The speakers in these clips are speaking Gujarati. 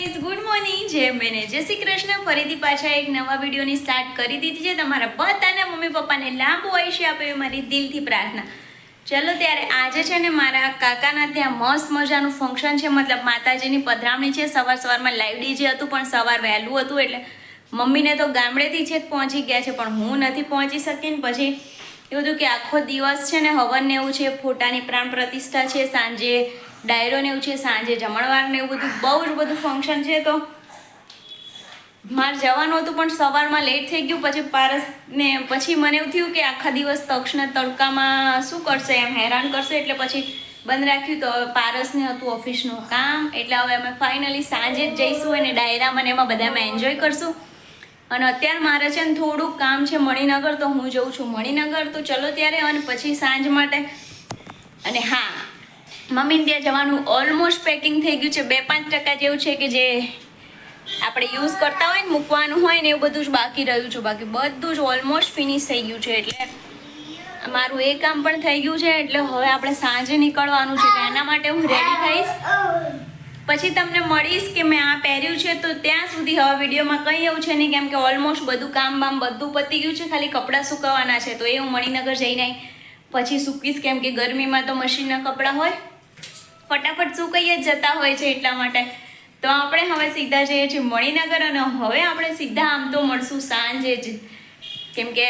ગાઈઝ ગુડ મોર્નિંગ જે મેને જય શ્રી કૃષ્ણ. ફરીથી પાછા એક નવા વિડીયોની સ્ટાર્ટ કરી દીધી છે. તમારા બધાના મમ્મી પપ્પાને લાંબુ આયુષ્ય આપે એવી મારી દિલથી પ્રાર્થના. ચલો ત્યારે આજે છે ને મારા કાકાના ત્યાં મસ્ત મજાનું ફંક્શન છે. મતલબ માતાજીની પધરામણી છે. સવાર સવારમાં લાઈવ ડીજે હતું, પણ સવાર વહેલું હતું એટલે મમ્મીને તો ગામડેથી છેક પહોંચી ગયા છે, પણ હું નથી પહોંચી શકી. ને પછી એવું હતું કે આખો દિવસ છે ને હવન ને એવું છે. ફોટાની પ્રાણ પ્રતિષ્ઠા છે. સાંજે ડાયરો ને એવું છે, સાંજે જમણવાર ને એવું બધું, બહુ જ બધું ફંક્શન છે તો. મારે જવાનું હતું પણ સવારમાં લેટ થઈ ગયું, પછી પારસ ને પછી મને એવું થયું કે આખા દિવસ તક્ષના તડકામાં શું કરશે, એમ હેરાન કરશે, એટલે પછી બંધ રાખ્યું તો પારસને હતું ઓફિસનું કામ, એટલે હવે અમે ફાઇનલી સાંજે જ જઈશું અને ડાયરા મને એમાં બધામાં એન્જોય કરશું. અને અત્યારે મારે છે ને થોડુંક કામ છે મણિનગર, તો હું જઉં છું મણિનગર, તો ચલો ત્યારે, અને પછી સાંજ માટે, અને હા મમ્મીને ત્યાં જવાનું ઓલમોસ્ટ પેકિંગ થઈ ગયું છે. બે પાંચ ટકા જેવું છે કે જે આપણે યુઝ કરતા હોય ને, મૂકવાનું હોય ને, એવું બધું જ બાકી રહ્યું છે. બાકી બધું જ ઓલમોસ્ટ ફિનિશ થઈ ગયું છે. એટલે મારું એ કામ પણ થઈ ગયું છે. એટલે હવે આપણે સાંજે નીકળવાનું છે. તો એના માટે હું રેડી થઈશ. પછી તમને મળીશ કે મેં આ પહેર્યું છે. તો ત્યાં સુધી હવે વિડીયોમાં કંઈ એવું છે નહીં, કેમ કે ઓલમોસ્ટ બધું કામ બામ બધું પતી ગયું છે. ખાલી કપડાં સુકાવવાના છે. તો એ હું મણિનગર જઈને. પછી સૂકીશ. કેમ કે ગરમીમાં તો મશીનના કપડાં હોય. ફટાફટ સુકાઈ જ જતા હોય છે એટલા માટે. તો આપણે હવે સીધા જઈએ છીએ મણિનગર અને હવે આપણે સીધા આમ તો મળશું સાંજે જ. કેમ કે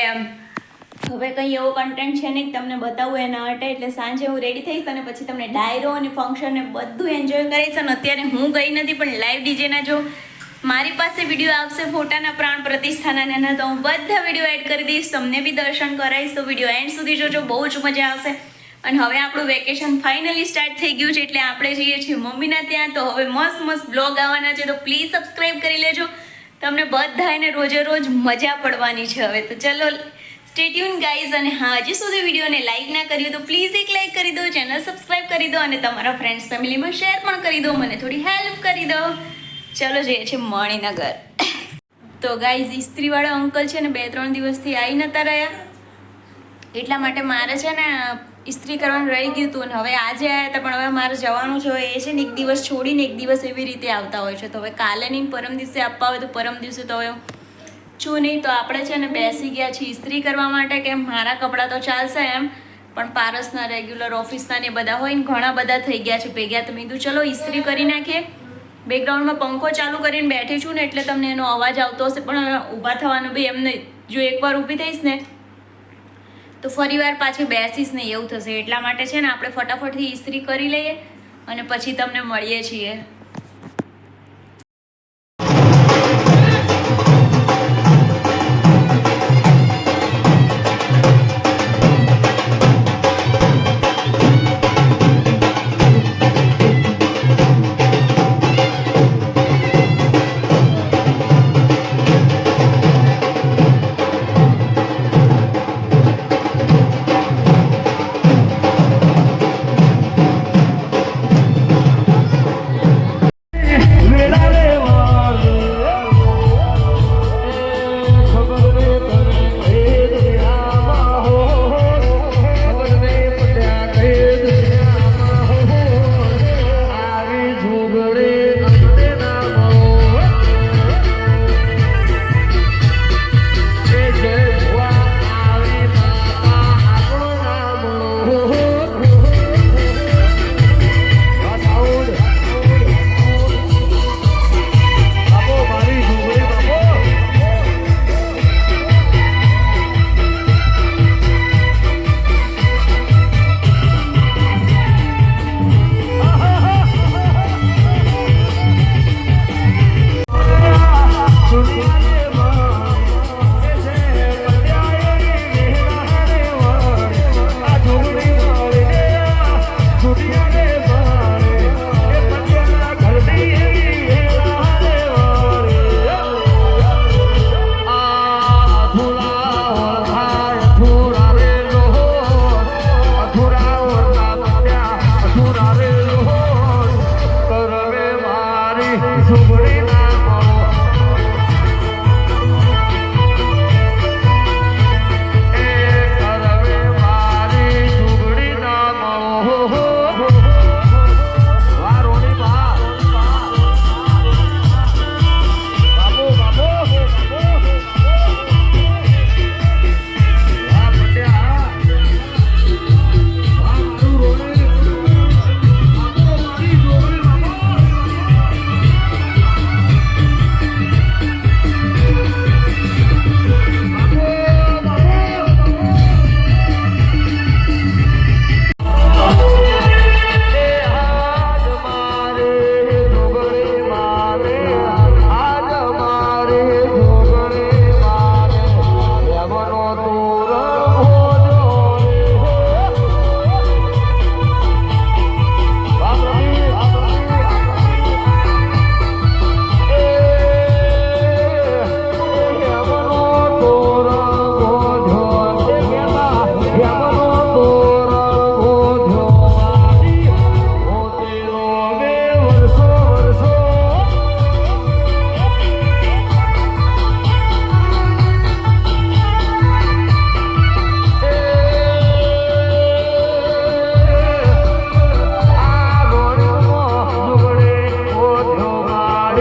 હવે કંઈ એવો કન્ટેન્ટ છે નહીં તમને બતાવું એના માટે એટલે સાંજે હું રેડી થઈશ અને પછી તમને ડાયરો અને ફંક્શન ને બધું એન્જોય કરીશ અને અત્યારે હું ગઈ નથી પણ લાઈવ ડીજેના જો મારી પાસે વીડિયો આવશે ફોટાના પ્રાણ પ્રતિષ્ઠાના નાના તો હું બધા વીડિયો એડ કરી દઈશ. તમને બી દર્શન કરાવીશ તો વીડિયો એન્ડ સુધી જોજો, બહુ જ મજા આવશે. અને હવે આપણું વેકેશન ફાઇનલી સ્ટાર્ટ થઈ ગયું છે એટલે આપણે જઈએ છીએ મમ્મીના ત્યાં. તો હવે મસ્ત મસ્ત બ્લોગ આવવાના છે, તો પ્લીઝ સબસ્ક્રાઈબ કરી લેજો. તમને બધાને રોજે રોજ મજા પડવાની છે હવે. તો ચલો સ્ટેટ્યુન ગાઈઝ અને હા, હજી સુધી વિડીયોને લાઈક ના કર્યું તો પ્લીઝ એક લાઈક કરી દો ચેનલ સબસ્ક્રાઈબ કરી દો, અને તમારા ફ્રેન્ડ્સ ફેમિલીમાં શેર પણ કરી દો, મને થોડી હેલ્પ કરી દો. ચલો, જઈએ છીએ મણિનગર. તો ગાઈઝ ઇસ્ત્રીવાળા અંકલ છે ને બે ત્રણ દિવસથી આવી નતા રહ્યા. એટલા માટે મારે છે ને ઇસ્ત્રી કરવાનું રહી ગયું હતું અને હવે આજે આવ્યા હતા, પણ હવે મારે જવાનું છે એ છે ને એક દિવસ છોડીને એક દિવસ એવી રીતે આવતા હોય છે. તો હવે કાલે નહીં ને પરમ દિવસે આપવા હોય તો પરમ દિવસે તો હવે છું નહીં. તો આપણે છે ને બેસી ગયા છીએ ઇસ્ત્રી કરવા માટે, કે મારા કપડાં તો ચાલશે એમ, પણ પારસના રેગ્યુલર ઓફિસના ને બધા હોય ને ઘણા બધા થઈ ગયા છે ભેગા તો મેં કીધું, ચલો, ઇસ્ત્રી કરી નાખીએ. બેકગ્રાઉન્ડમાં પંખો ચાલુ કરીને બેઠી છું ને, એટલે તમને એનો અવાજ આવતો હશે, પણ ઊભા થવાનું બી એમને જો એકવાર ઊભી થઈશ ને તો ફરી વાર પાછી બેસીશ ને એવું થશે. એટલા માટે છે ને આપણે ફટાફટથી ઇસ્ત્રી કરી લઈએ અને પછી તમને મળીએ છીએ.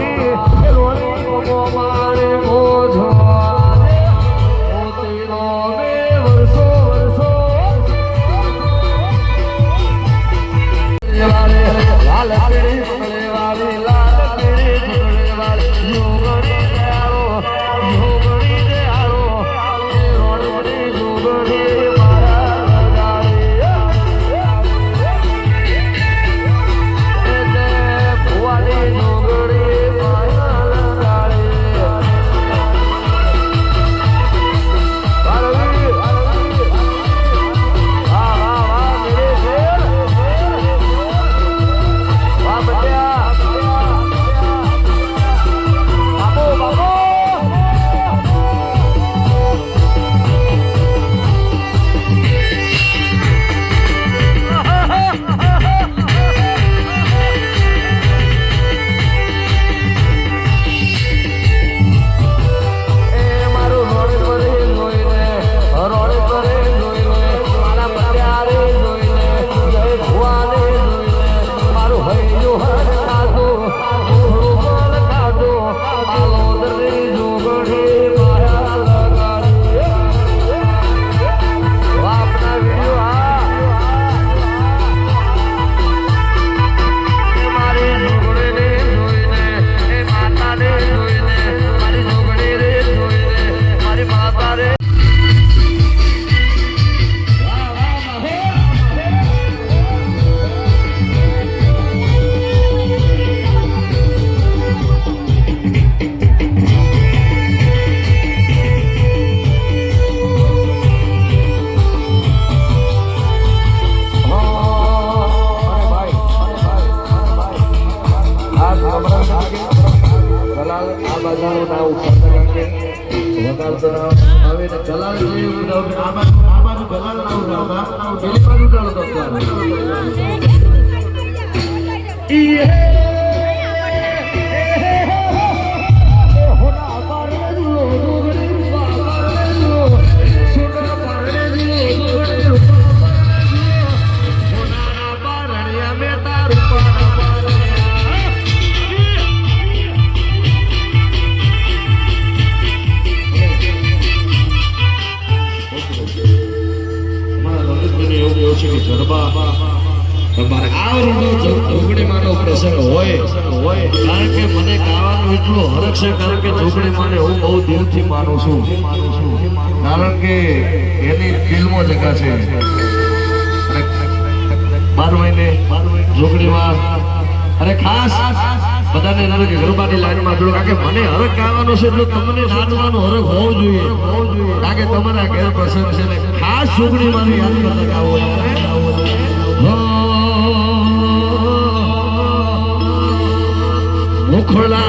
Yeah. આવે તમારે આ રૂડો ઝૂંપડીમાંનો પ્રસંગ હોય, કારણ કે મને ગાવાનું એટલું હરખ છે, કારણ કે ઝૂંપડીમાંને હું બહુ દિલથી માનું છું. કારણ કે એની ફિલ્મો જગા છે. બાર મહિને ઝૂંપડીમાં, અને ખાસ બધાને કે મને હરખ ગાવાનો છે એટલું તમને નાચવાનો હરખ હોવો જોઈએ. કારણ કે તમારા ઘેર પ્રસંગ છે ને, ખાસ ઝૂંપડીમાંથી યાદ કરતા মুখলা